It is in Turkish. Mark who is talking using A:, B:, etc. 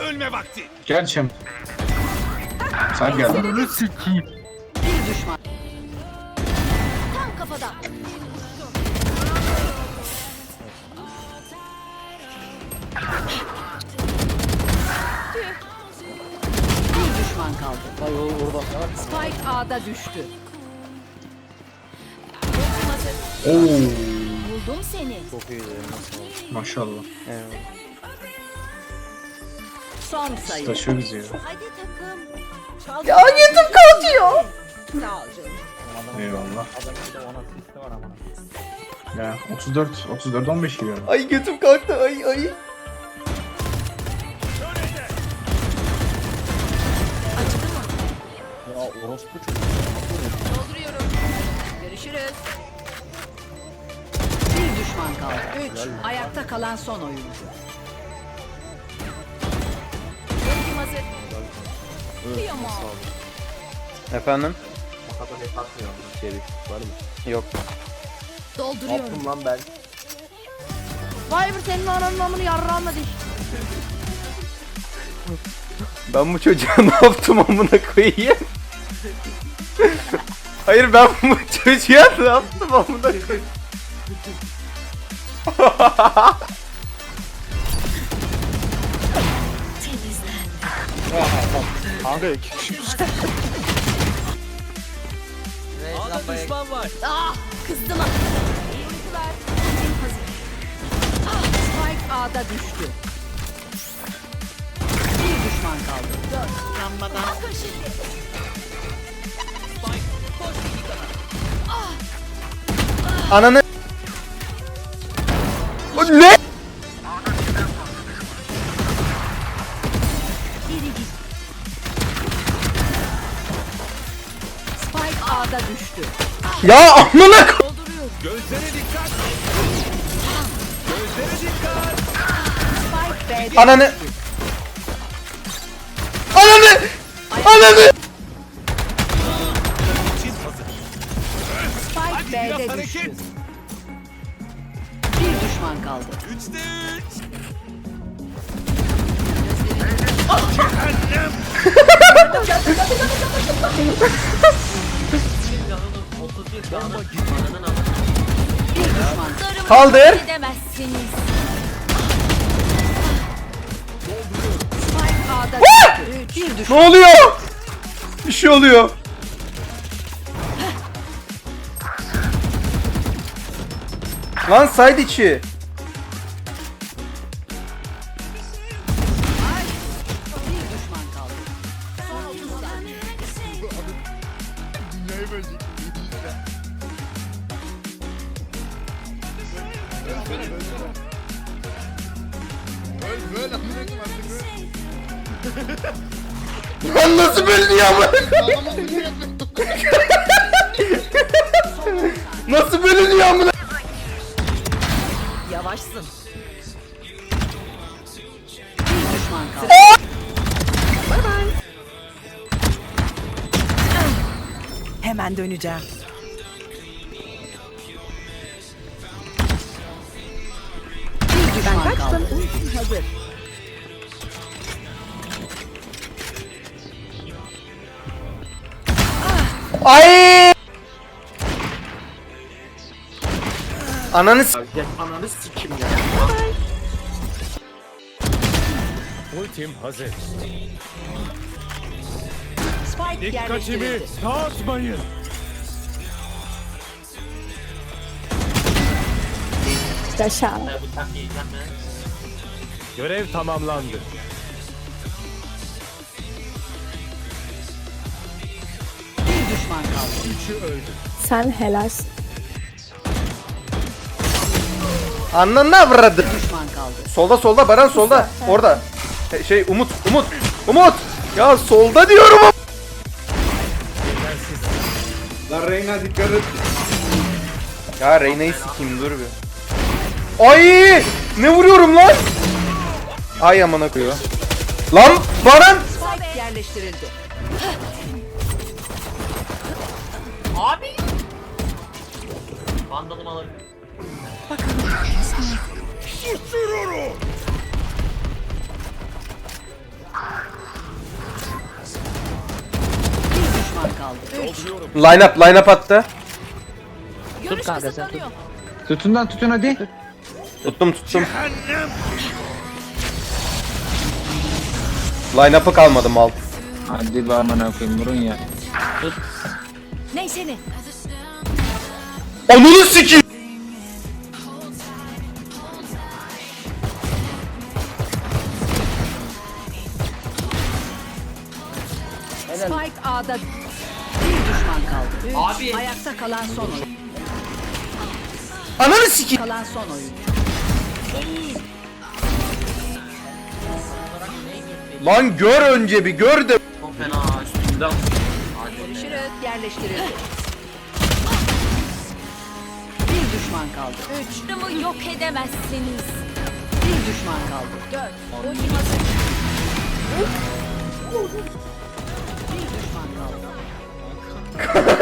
A: Ölme vakti.
B: Gel Şem. Sen gel.
C: Ananı sikeyim.
D: Bir düşman. Tam kafada. Bir düşman kaldı.
C: Ay o orada.
D: Spike A'da düştü.
B: Oo.
D: Buldum seni.
C: Çok iyiydi.
B: Maşallah.
C: Evet.
D: Son sayı.
B: Taşıyoruz ya.
D: Hadi takım.
E: Ya yetim kalkıyor.
D: Sağ ol canım.
B: Eyvallah.
C: Adamın bir de ona asisti var ama.
B: Ya 34, 34 15 gibi.
E: Ay götüm kalktı ay ay.
C: Ya orospu çocuk.
D: Dolduruyorum. Görüşürüz. Bir düşman kaldı. Üç. Ayakta kalan son oyuncu. Ultim hazır. Kıyamam.
F: Efendim?
C: Makata ne takmıyor içeri. Var mı?
F: Yok.
C: Ne
D: Dolduruyorum.
C: yaptım lan ben?
E: Vay be senin ananın amını yarrağıma diş.
F: Ben bu çocuğa ne yaptım amına koyayım? Hayır ben bu çocuğa ne yaptım amına koyayım?
C: Kanka iki kişi.
A: A'da düşman var.
D: Ah. Ultim hazır. Ah, Spike A'da düştü. Bir düşman kaldı. Dört. Yanmadan. Bakın şimdi.
A: Spike koş.
F: Ananı... O ne? Ya amına
D: B'de.
F: Ananı... Ananı... Ananı...
D: Spike B'de düştü. Bir düşman kaldı. Düşman.
F: Kaldır. Ne oluyor? Bir şey oluyor. Lan side içi.
D: Bir düşman kaldı. Son 30 saniye.
F: Lan nasıl bölünüyor ama? nasıl bölünüyor amına?
D: Yavaşsın. Bir düşman kaldı.
E: Hemen döneceğim. Hazır.
F: Ay! Ananı s-
C: Ananı sikim ya.
A: Ultim hazır.
D: Spike yerleştirildi.
A: dağıtmayın.
E: Yaşa.
A: Görev tamamlandı.
D: Bir düşman kaldı.
E: Sen helalsin.
F: Ananı avradı.
D: Bir düşman kaldı.
F: Solda solda Baran solda. Orada. E, Şey Umut Umut Umut. Ya solda diyorum.
B: Lan Reyna dikkat et.
F: Ya Reyna'yı sikeyim dur bir. Ay! Ne vuruyorum lan? Ay amına koyuyor. Lan Baran!
D: Spike yerleştirildi. Abi!
C: Vandalım alabilir.
D: Bir düşman kaldı. Üç.
F: Line up, line up attı.
D: Görüş
E: kanka sen
D: tut.
B: kısıtlanıyor. Tütünden tütün hadi.
F: Tuttum tuttum. Line up'ı kalmadı mal.
B: Hadi be amına koyayım vurun ya.
D: Neyse ne?
F: Ananı sikeyim.
D: Spike A'da bir düşman kaldı. Üç.
G: Abi.
D: Ayakta kalan son oyun.
F: Ananı sikeyim.
D: Kalan son oyun.
F: Lan gör önce bir gör de.
G: Çok fena üstümden.
D: Görüşürüz yerleştirildi. Bir düşman kaldı.
H: Üçlümü yok edemezsiniz.
D: Bir düşman kaldı. Dört. Ultim hazır. Bir düşman kaldı.